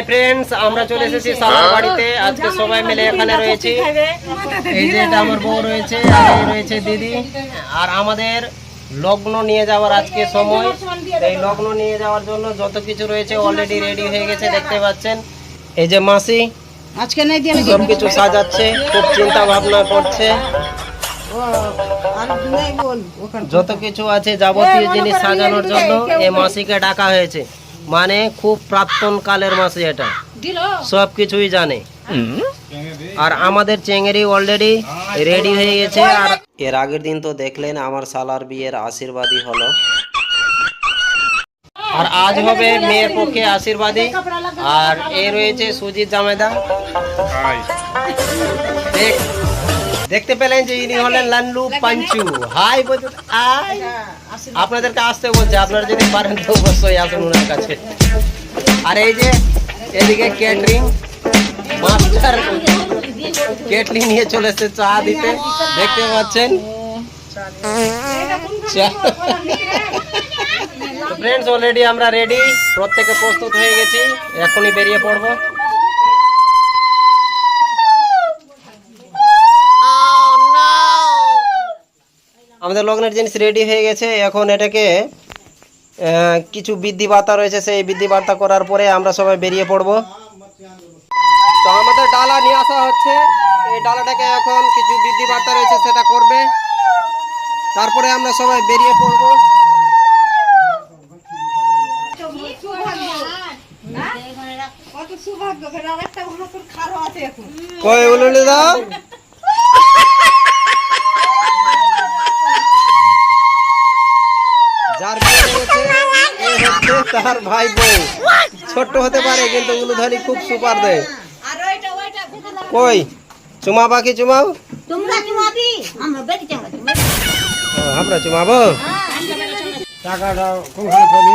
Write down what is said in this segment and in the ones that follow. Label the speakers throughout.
Speaker 1: Hi friends আমরা চলে এসেছি সালার বাড়িতে। আজকে সবাই মিলে এখানে রয়েছি। এই যে এটা আমার বউ রয়েছে আর এই রয়েছে দিদি। আর আমাদের লগ্ন নিয়ে যাওয়ার আজকে সময়। এই লগ্ন নিয়ে যাওয়ার জন্য যত কিছু রয়েছে অলরেডি রেডি হয়ে গেছে দেখতে পাচ্ছেন। এই যে মাসি
Speaker 2: আজকে নাই দিয়ে
Speaker 1: সব কিছু সাজাচ্ছে খুব চিন্তা ভাবনা করছে। যত কিছু আছে যাবতীয় জিনিস সাজানোর জন্য এই মাসিকে ডাকা হয়েছে। মানে খুব প্রাক্তন কালের মাসি এটা। সব কিছুই জানে। আর আমাদের চেঙ্গেরি অলরেডি রেডি হয়ে গেছে। আর এর আগের দিন তো দেখলেন আমার সালার বিয়ের আশীর্বাদই হলো। আর আজ হবে মেয়ের পক্ষে আশীর্বাদী আর এ রয়েছে সুজিত জামেদা। দেখ- দেখতে পেলেন যে ইনি হলেন লাল্লু পাঞ্চু। হাই বলতে আই আপনাদেরকে আসতে বলছে আপনারা যদি পারেন তো অবশ্যই আসুন ওনার কাছে। আর এই যে এদিকে ক্যাটারিং মাস্টার কেটলি নিয়ে চলে এসেছে চা দিতে। দেখতে পাচ্ছেন? ফ্রেন্ডস অলরেডি আমরা রেডি প্রত্যেকে প্রস্তুত হয়ে গেছি। এখনই বেরিয়ে পড়ব। আমাদের লগ্নের জিনিস রেডি হয়ে গেছে। এখন এটাকে কিছু বৃদ্ধি বার্তা রয়েছে সেই বৃদ্ধি বার্তা করার পরে আমরা সবাই বেরিয়ে পড়ব। তো আমাদের ডালা নিয়ে আসা হচ্ছে। এই ডালাটাকে এখন কিছু বৃদ্ধি বার্তা রয়েছে সেটা করবে। তারপরে আমরা সবাই বেরিয়ে পড়ব। কই উলুলি দাও তার ভাই বউ। ছোট্ট হতে পারে কিন্তু উলুধানি খুব সুপার দেয়
Speaker 2: আর ওইটা ওইটা
Speaker 1: কই? চুমা বাকি চুমাও।
Speaker 2: তোমরা চুমাবি? আমরা চুমাবি?
Speaker 1: আমরা চুমাবো
Speaker 3: টাকাটা কোনখানে পাবি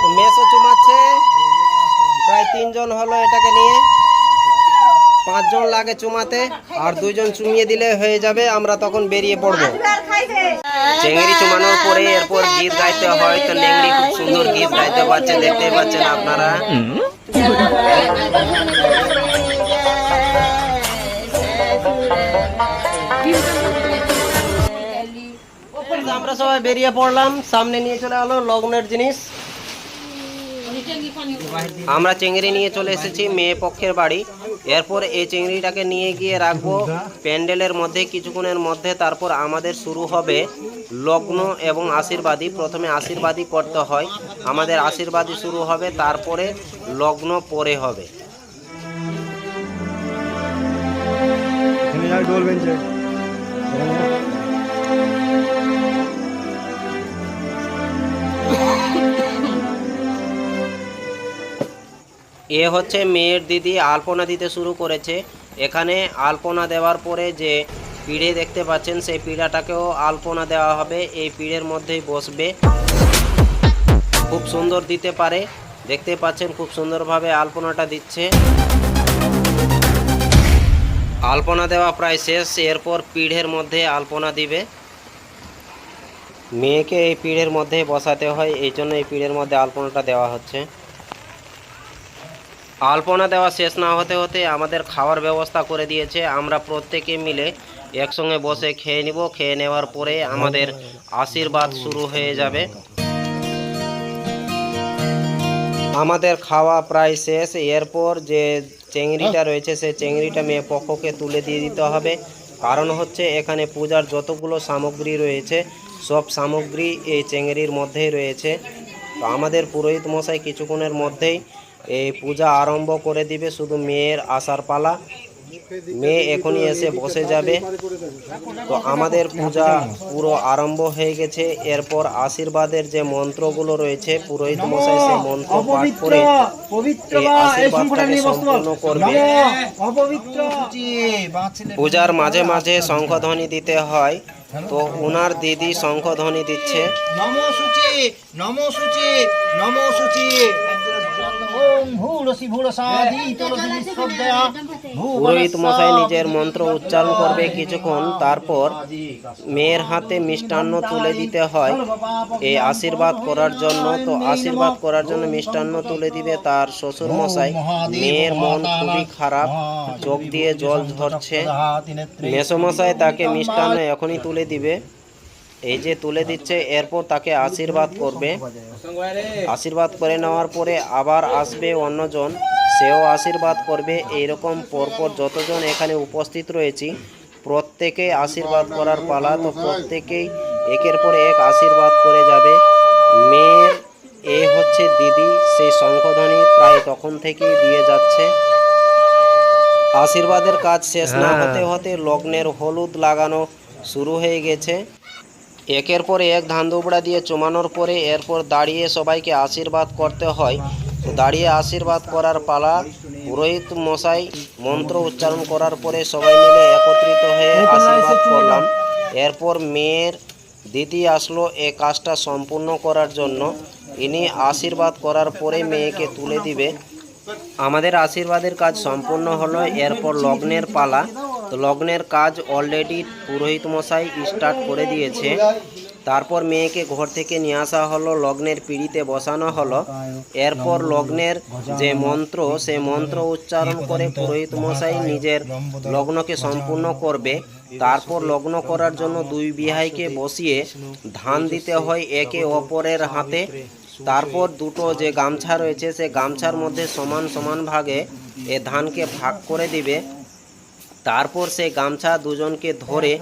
Speaker 1: তো মেসও চুমাচ্ছে প্রায় তিনজন হলো এটাকে নিয়ে। পাঁচজন লাগে চুমাতে, আর দুইজন চুমিয়ে দিলে হয়ে যাবে, আমরা তখন বেরিয়ে পড়ব। চেংড়ি চুমানোর পরে এরপর গীত গাইতে হয়, তো নেংড়ি খুব সুন্দর গীত গাইতে পারছে দেখতে পাচ্ছেন আপনারা। আমরা সবাই বেরিয়ে পড়লাম, সামনে নিয়ে চলে এলো লগ্নের জিনিস। আমরা চিংড়ি নিয়ে চলে এসেছি মেয়ে পক্ষের বাড়ি। এরপর এই চিংড়িটাকে নিয়ে গিয়ে রাখব। প্যান্ডেলের মধ্যে, কিছুক্ষণের মধ্যে তারপর আমাদের শুরু হবে লগ্ন এবং আশীর্বাদী। প্রথমে আশীর্বাদী করতে হয়। আমাদের আশীর্বাদী শুরু হবে, তারপরে লগ্ন পরে হবে। এ হচ্ছে মেয়ের দিদি আলপনা দিতে শুরু করেছে। এখানে আলপনা দেওয়ার পরে যে পিড়ে দেখতে পাচ্ছেন, সেই পিড়াটাকেও আলপনা দেওয়া হবে। এই পিড়ের মধ্যেই বসবে। খুব সুন্দর দিতে পারে। দেখতে পাচ্ছেন খুব সুন্দরভাবে আলপনাটা দিচ্ছে। আলপনা দেওয়া প্রায় শেষ। এরপর পিঢ়ের মধ্যে আলপনা দিবে। মেয়েকে এই পিঢ়ের মধ্যে বসাতে হয়। এই জন্য এই পিঢ়ের মধ্যে আলপনাটা দেওয়া হচ্ছে। আলপনা দেওয়া শেষ না হতে হতে আমাদের খাওয়ার ব্যবস্থা করে দিয়েছে। আমরা প্রত্যেকে মিলে একসঙ্গে বসে খেয়ে নিব। খেয়ে নেওয়ার পরে আমাদের আশীর্বাদ শুরু হয়ে যাবে। আমাদের খাওয়া প্রায় শেষ। এরপর যে চেংড়িটা রয়েছে সেই চেংড়িটা মেয়ে পক্ষকে তুলে দিয়ে দিতে হবে। কারণ হচ্ছে এখানে পূজার যতগুলো সামগ্রী রয়েছে, সব সামগ্রী এই চেংড়ির মধ্যেই রয়েছে। তো আমাদের পুরোহিত মশাই কিছুক্ষণের মধ্যেই এই পূজা আরম্ভ করে দিবে শুধু মেয়ের আসার পালা। মেয়ে এখনই এসে বসে যাবে। তো আমাদের পূজা পুরো আরম্ভ হয়ে গেছে। এরপর আশীর্বাদের যে মন্ত্রগুলো রয়েছে পুরোহিত মশাই সে মন্ত্র পাঠ করে সম্পূর্ণ করবে। পূজার মাঝে মাঝে শঙ্খধ্বনি দিতে হয়। তো ওনার দিদি শঙ্খধ্বনি দিচ্ছে।
Speaker 4: নমো সূচি নমো শ্রদ্ধা
Speaker 1: পুরোহিত মশাই নিজের মন্ত্র উচ্চারণ করবে কিছুক্ষণ তারপর মেয়ের হাতে মিষ্টান্ন তুলে দিতে হয়। এই আশীর্বাদ করার জন্য তো আশীর্বাদ করার জন্য মিষ্টান্ন তুলে দিবে তার শ্বশুর মশাই। মেয়ের মন খুবই খারাপ চোখ দিয়ে জল ঝরছে মেসমশাই তাকে মিষ্টান্ন এখনই তুলে দিবে। এই যে তুলে দিচ্ছে এরপর তাকে আশীর্বাদ করবে। আশীর্বাদ করে নেওয়ার পরে আবার আসবে অন্যজন সেও আশীর্বাদ করবে। এইরকম পরপর যতজন এখানে উপস্থিত রয়েছি প্রত্যেকে আশীর্বাদ করার পালা তো প্রত্যেকেই একের পর এক আশীর্বাদ করে যাবে। মেয়ের এ হচ্ছে দিদি সেই শঙ্খধ্বনি প্রায় তখন থেকেই দিয়ে যাচ্ছে। আশীর্বাদের কাজ শেষ না হতে হতে লগ্নের হলুদ লাগানো শুরু হয়ে গেছে। একের পর এক ধান দুবড়া দিয়ে চুমানোর পরে এরপর দাঁড়িয়ে সবাইকে আশীর্বাদ করতে হয়। তো দাঁড়িয়ে আশীর্বাদ করার পালা পুরোহিত মশাই মন্ত্র উচ্চারণ করার পরে সবাই মিলে একত্রিত হয়ে আশীর্বাদ করলাম। এরপর মেয়ের দিদি আসলো এ কাজটা সম্পূর্ণ করার জন্য। ইনি আশীর্বাদ করার পরে মেয়েকে তুলে দিবে। আমাদের আশীর্বাদের কাজ সম্পূর্ণ হলো। এরপর লগ্নের পালা লগ্নের কাজ অলরেডি পুরোহিত মশাই স্টার্ট করে দিয়েছে। তারপর মেয়েকে ঘর থেকে নিয়ে আসা হলো, লগ্নের পিড়িতে বসানো হলো। এরপর লগ্নের যে মন্ত্র সেই মন্ত্র উচ্চারণ করে পুরোহিত মশাই নিজের লগ্নকে সম্পূর্ণ করবে। তারপর লগ্ন করার জন্য দুই বিহাইকে বসিয়ে ধান দিতে হয় একে অপরের হাতে। তারপর দুটো যে গামছা রয়েছে, সে গামছার মধ্যে সমান সমান ভাগে এ ধানকে ভাগ করে দিবে। তারপর সে গামছা দুজনকে ধরে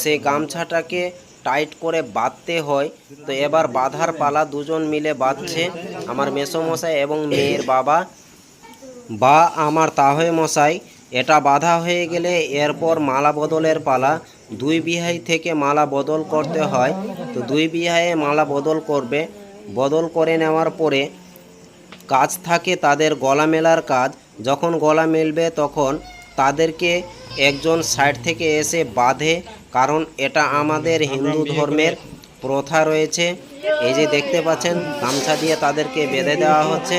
Speaker 1: সে গামছাটাকে টাইট করে বাঁধতে হয়। তো এবার বাঁধার পালা দুজন মিলে বাঁধছে। আমার মেসোমশাই এবং মেয়ের বাবা। বা আমার তাহয়ে মশাই, এটা বাধা হয়ে গেলে এরপর মালা বদলের পালা। দুই বিহাই থেকে মালা বদল করতে হয়। তো দুই বিহায়ে মালা বদল করবে। বদল করে নেওয়ার পরে কাজ থাকে তাদের গলা মেলার কাজ। যখন গলা মেলবে তখন তাদেরকে একজন সাইড থেকে এসে বাঁধে, কারণ এটা আমাদের হিন্দু ধর্মের প্রথা রয়েছে। এই যে দেখতে পাচ্ছেন, গামছা দিয়ে তাদেরকে বেঁধে দেওয়া হচ্ছে।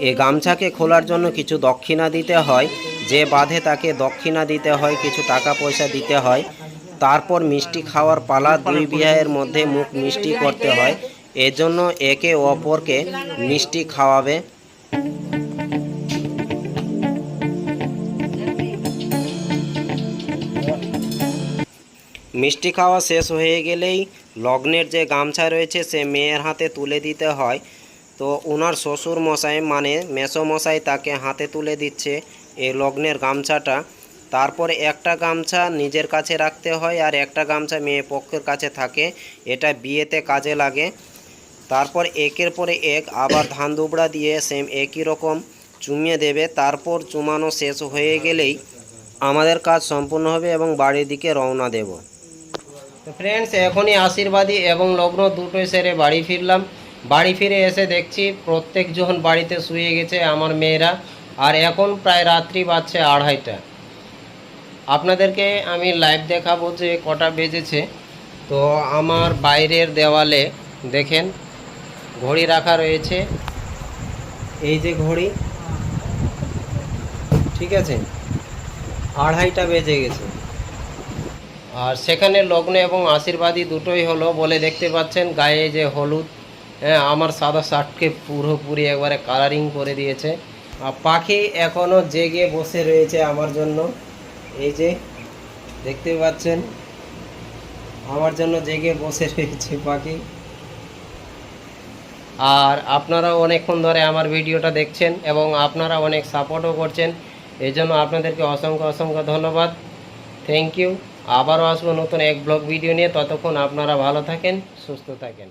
Speaker 1: এই গামছাকে খোলার জন্য কিছু দক্ষিণা দিতে হয়। যে বাঁধে তাকে দক্ষিণা দিতে হয়, কিছু টাকা পয়সা দিতে হয়। তারপর মিষ্টি খাওয়ার পালা দুই বিয়ের মধ্যে মুখ মিষ্টি করতে হয়। এজন্য একে অপরকে মিষ্টি খাওয়াবে। মিষ্টি খাওয়া শেষ হয়ে গেলেই লগ্নের যে গামছা রয়েছে সে মেয়ের হাতে তুলে দিতে হয়। তো ওনার শ্বশুর মশাই মানে মেসো মশাই তাকে হাতে তুলে দিচ্ছে এই লগ্নের গামছাটা। তারপরে একটা গামছা নিজের কাছে রাখতে হয় আর একটা গামছা মেয়ে পক্ষের কাছে থাকে। এটা বিয়েতে কাজে লাগে। তারপর একের পরে এক আবার ধান দুবড়া দিয়ে সেম একই রকম চুমিয়ে দেবে। তারপর চুমানো শেষ হয়ে গেলেই আমাদের কাজ সম্পূর্ণ হবে এবং বাড়ির দিকে রওনা দেব। তো ফ্রেন্ডস এখনই আশীর্বাদী এবং লগ্ন দুটোই সেরে বাড়ি ফিরলাম। বাড়ি ফিরে এসে দেখছি প্রত্যেকজন বাড়িতে শুয়ে গেছে আমার মেয়েরা। আর এখন প্রায় রাত্রি বাজছে আড়াইটা। আপনাদেরকে আমি লাইভ দেখাবো যে কটা বেজেছে। তো আমার বাইরের দেওয়ালে দেখেন, ঘড়ি রাখা রয়েছে। এই যে ঘড়ি, ঠিক আছে? আড়াইটা বেজে গেছে। আর সেখানে লগ্ন এবং আশীর্বাদী দুটোই হলো বলে দেখতে পাচ্ছেন, গায়ে যে হলুদ হ্যাঁ আমার সাদা শার্টকে পুরোপুরি একবারে কালারিং করে দিয়েছে। আর পাখি এখনও জেগে বসে রয়েছে আমার জন্য। এই যে, দেখতে পাচ্ছেন, আমার জন্য জেগে বসে রয়েছে পাখি। আর আপনারা অনেকক্ষণ ধরে আমার ভিডিওটা দেখছেন এবং আপনারা অনেক সাপোর্টও করছেন। এই জন্য আপনাদেরকে অসংখ্য অসংখ্য ধন্যবাদ। থ্যাংক ইউ আবারও আসব নতুন এক ব্লগ ভিডিও নিয়ে। ততক্ষণ আপনারা ভালো থাকেন সুস্থ থাকেন।